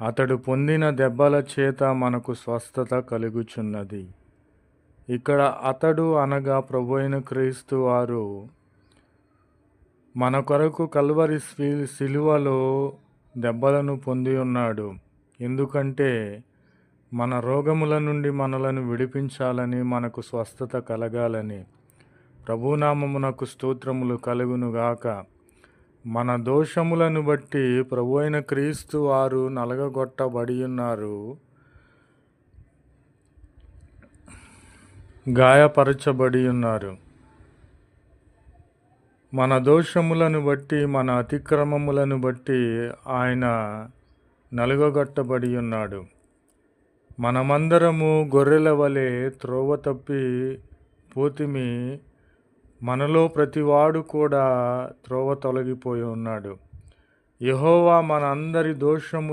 అతడు పొందిన దెబ్బల చేత మనకు స్వస్థత కలుగుచున్నది. ఇక్కడ అతడు అనగా ప్రభు అయిన క్రీస్తు వారు మన కొరకు కల్వరి స్వి- శిలువలో దెబ్బలను పొంది ఉన్నాడు. ఎందుకంటే మన రోగముల నుండి మనలను విడిపించాలని మనకు స్వస్థత కలగాలని. ప్రభునామమునకు స్తోత్రములు కలుగునుగాక మన దోషములను బట్టి ప్రభు అయిన క్రీస్తు వారు నలగగొట్టబడి ఉన్నారు గాయపరచబడి ఉన్నారు మన దోషములను బట్టి మన అతిక్రమములను బట్టి ఆయన నలుగగొట్టబడి ఉన్నాడు మనమందరము గొర్రెల వలె త్రోవ తప్పి పోతిమి మనలో ప్రతివాడు కూడా త్రోవ తొలగిపోయి ఉన్నాడు. యహోవా మనందరి దోషము